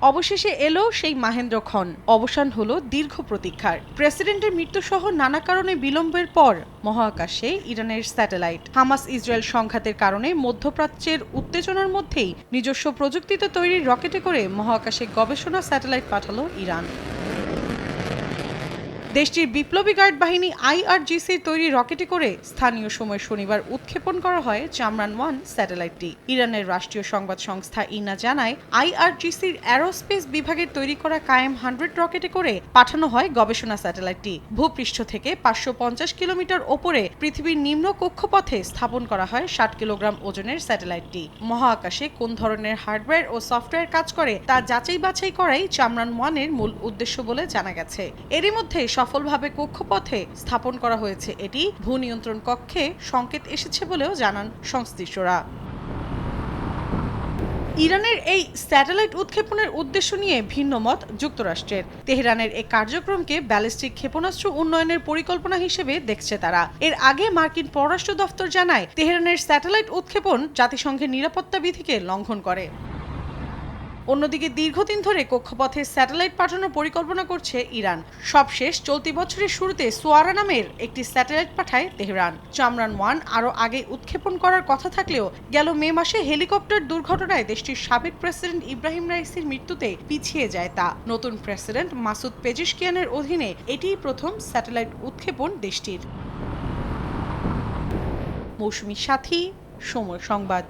অবশেষে এলো সেই মাহেন্দ্র খন অবসান হল দীর্ঘ প্রতীক্ষার। প্রেসিডেন্টের মৃত্যুসহ নানা কারণে বিলম্বের পর মহাকাশে ইরানের স্যাটেলাইট। হামাস ইসরায়েল সংঘাতের কারণে মধ্যপ্রাচ্যের উত্তেজনার মধ্যেই নিজস্ব প্রযুক্তিতে তৈরি রকেটে করে মহাকাশে গবেষণা স্যাটেলাইট পাঠালো ইরান। দেশটির বিপ্লবী গার্ড বাহিনী আইআরজিসির তৈরি রকেটে করে স্থানীয় সময় শনিবার উৎক্ষেপণ করা হয় চামরান ওয়ান স্যাটেলাইটটি। ইরানের রাষ্ট্রীয় সংবাদ সংস্থা ইনা জানায়, আইআরজিসির অ্যারোস্পেস বিভাগের তৈরি করা কায়েম হান্ড্রেড রকেটে করে পাঠানো হয় গবেষণা স্যাটেলাইটটি। ভূপৃষ্ঠ থেকে পাঁচশো পঞ্চাশ কিলোমিটার ওপরে পৃথিবীর নিম্ন কক্ষপথে স্থাপন করা হয় ষাট কিলোগ্রাম ওজনের স্যাটেলাইটটি। মহাকাশে কোন ধরনের হার্ডওয়্যার ও সফটওয়্যার কাজ করে তা যাচাই বাছাই করাই চামরান ওয়ানের মূল উদ্দেশ্য বলে জানা গেছে। এরই মধ্যে সফলভাবে কক্ষপথে স্থাপন করা হয়েছে। এটি ভূ নিয়ন্ত্রণ কক্ষে সংকেত এসেছে বলেও জানান সংশ্লিষ্টরা। ইরানের এই স্যাটেলাইট উৎক্ষেপণের উদ্দেশ্য নিয়ে ভিন্ন মত যুক্তরাষ্ট্রের। তেহরানের এই কার্যক্রমকে ব্যালিস্টিক ক্ষেপণাস্ত্র উন্নয়নের পরিকল্পনা হিসেবে দেখছে তারা। এর আগে মার্কিন পররাষ্ট্র দফতর জানায়, তেহরানের স্যাটেলাইট উৎক্ষেপণ জাতিসংঘের নিরাপত্তা বিধিকে লঙ্ঘন করে। অন্যদিকে দীর্ঘদিন ধরে কক্ষপথে স্যাটেলাইট পাঠানোর পরিকল্পনা করছে ইরান। সবশেষ চলতি বছরের শুরুতে সোয়ারা নামের একটি স্যাটেলাইট পাঠায় তেহরান। চামরান ওয়ান আরও আগে উৎক্ষেপণ করার কথা থাকলেও গেল মে মাসে হেলিকপ্টার দুর্ঘটনায় দেশটির সাবেক প্রেসিডেন্ট ইব্রাহিম রাইসির মৃত্যুতে পিছিয়ে যায় তা। নতুন প্রেসিডেন্ট মাসুদ পেজিশকিয়ানের অধীনে এটিই প্রথম স্যাটেলাইট উৎক্ষেপণ দেশটির। মৌসুমী সাথী, সময় সংবাদ।